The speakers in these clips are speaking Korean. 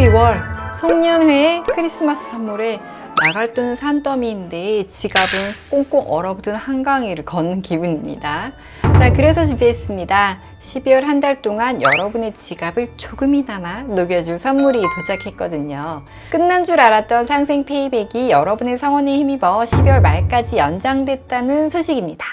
12월 송년회 크리스마스 선물에 나갈 돈은 산더미인데 지갑은 꽁꽁 얼어붙은 한강위를 걷는 기분입니다. 자, 그래서 준비했습니다. 12월 한 달 동안 여러분의 지갑을 조금이나마 녹여줄 선물이 도착했거든요. 끝난 줄 알았던 상생 페이백이 여러분의 성원에 힘입어 12월 말까지 연장됐다는 소식입니다.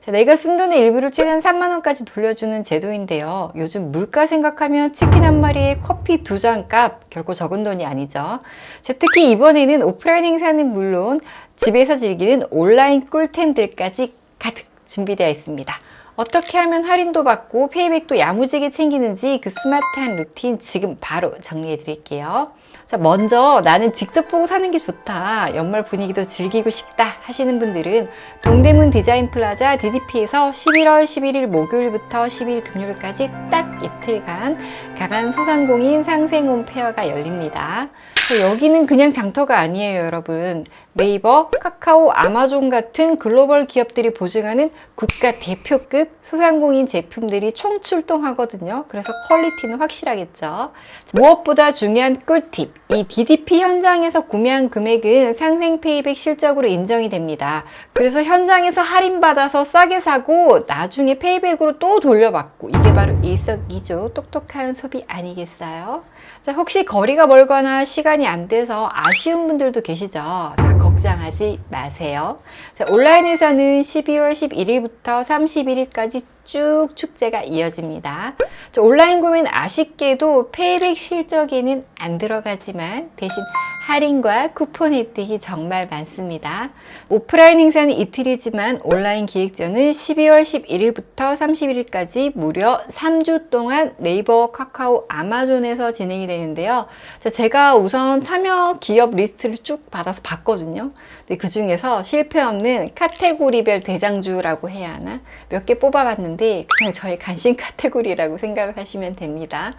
자, 내가 쓴 돈의 일부를 최대한 3만 원까지 돌려주는 제도인데요. 요즘 물가 생각하면 치킨 한 마리에 커피 두 잔 값 결코 적은 돈이 아니죠. 자, 특히 이번에는 오프라인 행사는 물론 집에서 즐기는 온라인 꿀템들까지 가득 준비되어 있습니다. 어떻게 하면 할인도 받고 페이백도 야무지게 챙기는지 그 스마트한 루틴 지금 바로 정리해 드릴게요. 자, 먼저 나는 직접 보고 사는 게 좋다. 연말 분위기도 즐기고 싶다 하시는 분들은 동대문 디자인 플라자 DDP에서 11월 11일 목요일부터 12일 금요일까지 딱 이틀간 강한 소상공인 상생홈 페어가 열립니다. 자, 여기는 그냥 장터가 아니에요, 여러분. 네이버, 카카오, 아마존 같은 글로벌 기업들이 보증하는 국가 대표급 소상공인 제품들이 총출동하거든요. 그래서 퀄리티는 확실하겠죠. 무엇보다 중요한 꿀팁. 이 DDP 현장에서 구매한 금액은 상생 페이백 실적으로 인정이 됩니다. 그래서 현장에서 할인받아서 싸게 사고 나중에 페이백으로 또 돌려받고 이게 바로 일석이조 똑똑한 소비 아니겠어요? 자, 혹시 거리가 멀거나 시간이 안 돼서 아쉬운 분들도 계시죠? 자, 걱정하지 마세요. 자, 온라인에서는 12월 11일부터 31일까지 쭉 축제가 이어집니다. 자, 온라인 구매는 아쉽게도 페이백 실적에는 안 들어가지만 대신 할인과 쿠폰 혜택이 정말 많습니다. 오프라인 행사는 이틀이지만 온라인 기획전은 12월 11일부터 31일까지 무려 3주 동안 네이버, 카카오, 아마존에서 진행이 되는데요. 자, 제가 우선 참여 기업 리스트를 쭉 받아서 봤거든요. 근데 그 중에서 실패 없는 카테고리별 대장주라고 해야 하나? 몇 개 뽑아봤는데 그냥 저의 관심 카테고리라고 생각을 하시면 됩니다.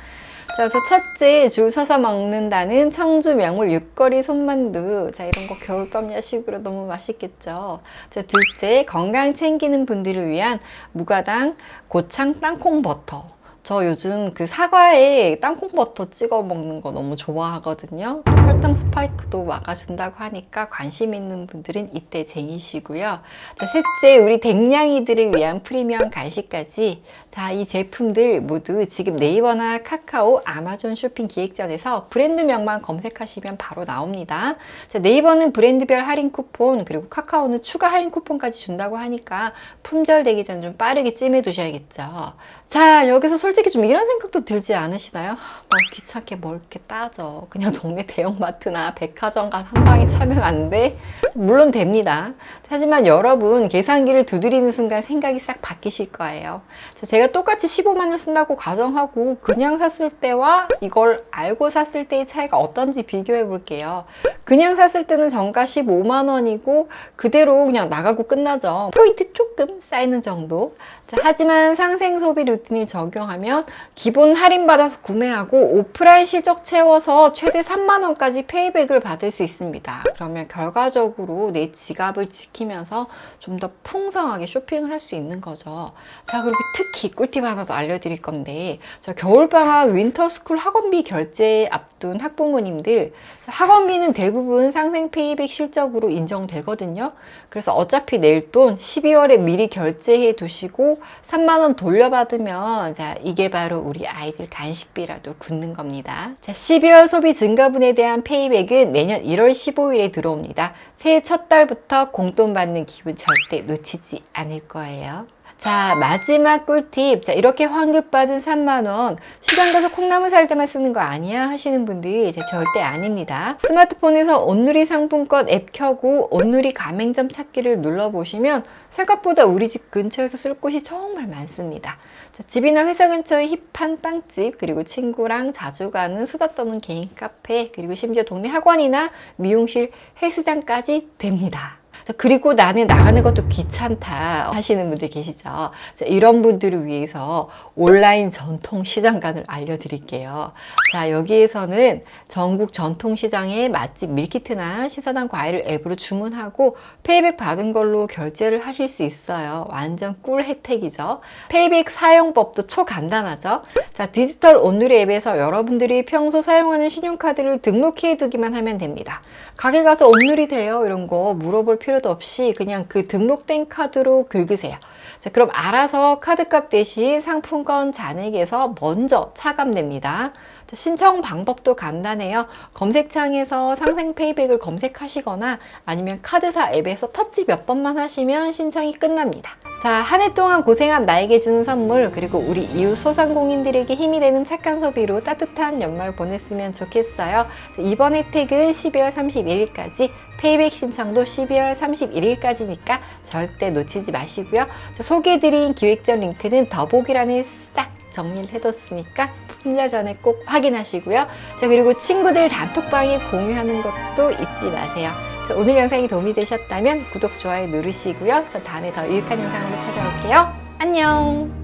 자, 그래서 첫째, 줄 서서 먹는다는 청주 명물 육거리 손만두. 자, 이런 거 겨울밤 야식으로 너무 맛있겠죠. 자, 둘째, 건강 챙기는 분들을 위한 무가당 고창 땅콩 버터. 저 요즘 그 사과에 땅콩 버터 찍어 먹는 거 너무 좋아하거든요. 혈당 스파이크도 막아준다고 하니까 관심 있는 분들은 이때 쟁이시고요. 자, 셋째, 우리 댕냥이들을 위한 프리미엄 간식까지. 자, 이 제품들 모두 지금 네이버나 카카오, 아마존 쇼핑 기획전에서 브랜드명만 검색하시면 바로 나옵니다. 자, 네이버는 브랜드별 할인 쿠폰, 그리고 카카오는 추가 할인 쿠폰까지 준다고 하니까 품절 되기 전 좀 빠르게 찜해 두셔야겠죠. 자, 여기서 솔직히 좀 이런 생각도 들지 않으시나요? 뭐 귀찮게 뭘 이렇게 따져. 그냥 동네 대형마트나 백화점 가서 한 방에 사면 안 돼? 물론 됩니다. 하지만 여러분 계산기를 두드리는 순간 생각이 싹 바뀌실 거예요. 자, 제가 똑같이 15만 원 쓴다고 가정하고 그냥 샀을 때와 이걸 알고 샀을 때의 차이가 어떤지 비교해 볼게요. 그냥 샀을 때는 정가 15만 원이고 그대로 그냥 나가고 끝나죠. 포인트 조금 쌓이는 정도. 자, 하지만 상생 소비 루틴을 적용하면 기본 할인 받아서 구매하고 오프라인 실적 채워서 최대 3만 원까지 페이백을 받을 수 있습니다. 그러면 결과적으로 내 지갑을 지키면서 좀 더 풍성하게 쇼핑을 할 수 있는 거죠. 자, 그리고 특히 꿀팁 하나 더 알려드릴 건데, 저 겨울방학 윈터스쿨 학원비 결제 앞둔 학부모님들, 학원비는 대부분 상생 페이백 실적으로 인정되거든요. 그래서 어차피 낼 돈 12월에 미리 결제해 두시고 3만 원 돌려받으면, 자, 이게 바로 우리 아이들 간식비라도 굳는 겁니다. 자, 12월 소비 증가분에 대한 페이백은 내년 1월 15일에 들어옵니다. 새해 첫 달부터 공돈 받는 기분 절대 놓치지 않을 거예요. 자, 마지막 꿀팁. 자, 이렇게 환급받은 3만원. 시장 가서 콩나물 살 때만 쓰는 거 아니야? 하시는 분들이 이제 절대 아닙니다. 스마트폰에서 온누리 상품권 앱 켜고 온누리 가맹점 찾기를 눌러보시면 생각보다 우리 집 근처에서 쓸 곳이 정말 많습니다. 자, 집이나 회사 근처에 힙한 빵집, 그리고 친구랑 자주 가는 수다 떠는 개인 카페, 그리고 심지어 동네 학원이나 미용실, 헬스장까지 됩니다. 자, 그리고 나는 나가는 것도 귀찮다 하시는 분들 계시죠. 자, 이런 분들을 위해서 온라인 전통 시장관을 알려드릴게요. 자, 여기에서는 전국 전통 시장의 맛집 밀키트나 신선한 과일을 앱으로 주문하고 페이백 받은 걸로 결제를 하실 수 있어요. 완전 꿀 혜택이죠. 페이백 사용법도 초간단하죠. 자, 디지털 온누리 앱에서 여러분들이 평소 사용하는 신용카드를 등록해 두기만 하면 됩니다. 가게 가서 온누리 돼요? 이런 거 물어볼 필요 도 없이 그냥 그 등록된 카드로 긁으세요. 자, 그럼 알아서 카드값 대신 상품권 잔액에서 먼저 차감됩니다. 자, 신청 방법도 간단해요. 검색창에서 상생 페이백을 검색하시거나 아니면 카드사 앱에서 터치 몇 번만 하시면 신청이 끝납니다. 자, 한 해 동안 고생한 나에게 주는 선물, 그리고 우리 이웃 소상공인들에게 힘이 되는 착한 소비로 따뜻한 연말 보냈으면 좋겠어요. 자, 이번 혜택은 12월 31일까지, 페이백 신청도 12월 31일까지니까 절대 놓치지 마시고요. 자, 소개해드린 기획전 링크는 더보기란에 싹 정리를 해뒀으니까 품절 전에 꼭 확인하시고요. 자, 그리고 친구들 단톡방에 공유하는 것도 잊지 마세요. 자, 오늘 영상이 도움이 되셨다면 구독, 좋아요 누르시고요. 저 다음에 더 유익한 영상으로 찾아올게요. 안녕!